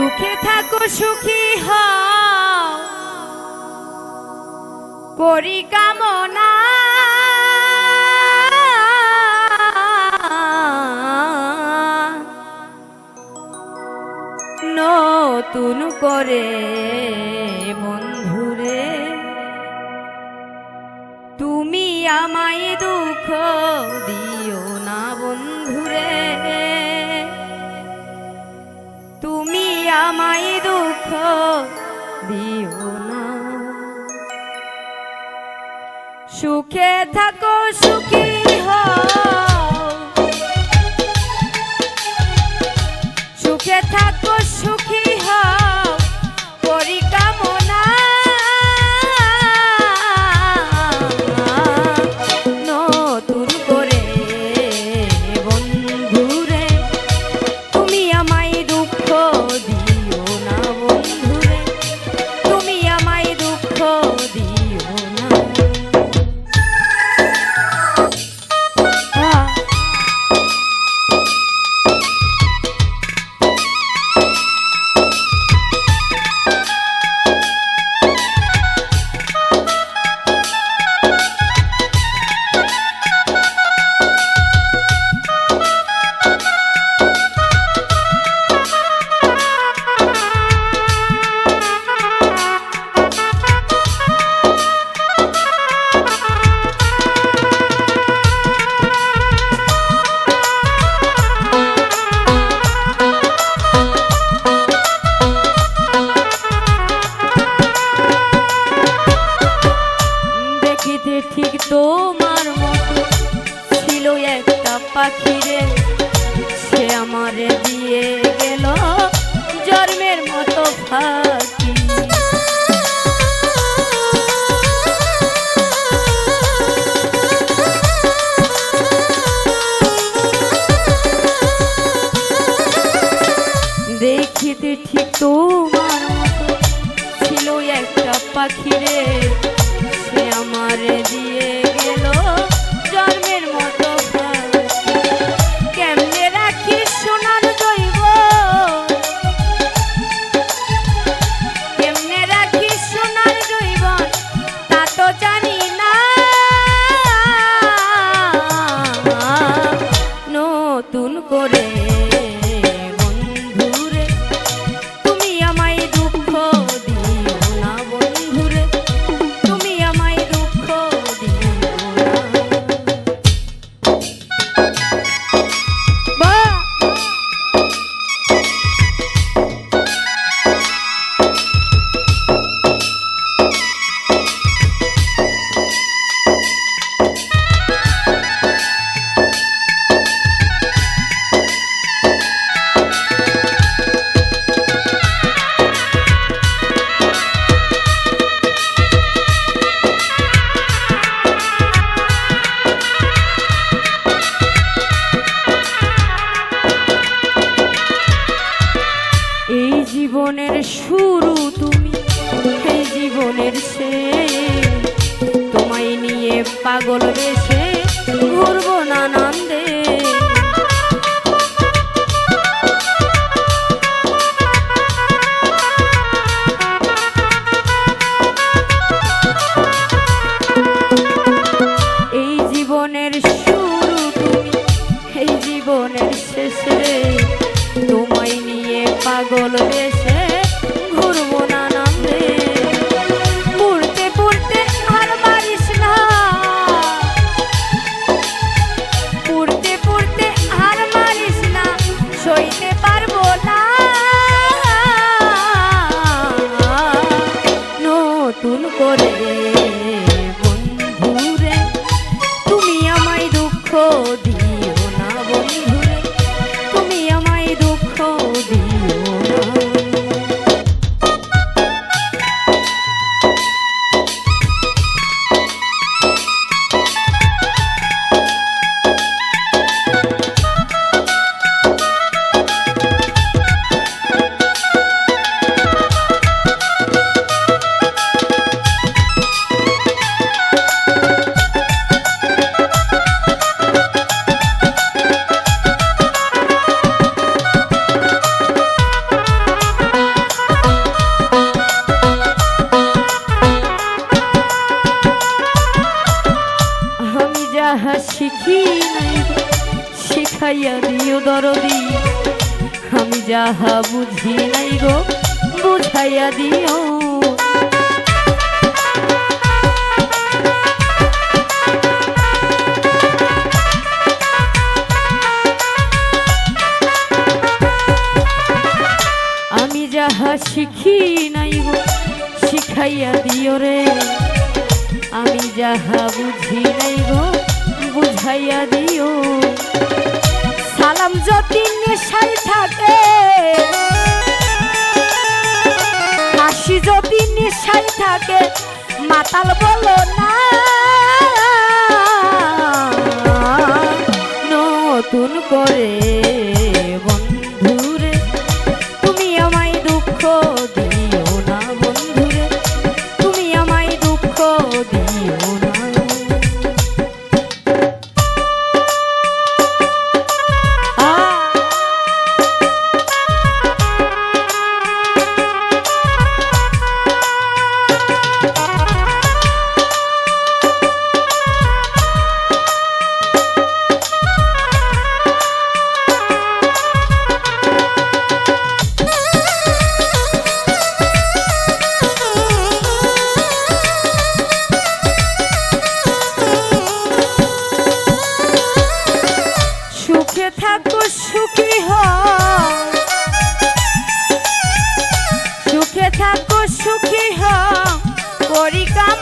সুখে থাকো সুখী হও। কামনা নতুন করে বন্ধুরে তুমি আমায় দুঃখ দিও। আমায় দুঃখ দিও না। সুখে থাকো সুখী ঠিক তোমার মতো ছিল একটা পাখি রে। সে আমারে দিয়ে গেল জন্মের মতো ফাঁকি। আমারে দিয়ে এই জীবনের শুরু তুমি, এই জীবনের শেষ। তোমায় নিয়ে পাগল বেশে ঘুরবো নানান্দে জীবনের শুরু তুমি, এই জীবনের শেষে নিয়ে পাগল বেশে। শিখাইয়া দিও দরদি। আমি যাহা বুঝি নাই গো, বুঝাইয়া দিও। আমি যাহা শিখি নাই গো, শিখাইয়া দিও রে। আমি যাহা বুঝি নাই গো বুঝাইয়া দিও। সালাম যদি নেশাই থাকে হাসি যদি নেশাই থাকে মাতাল বলো না। সুখী হ পরিকাম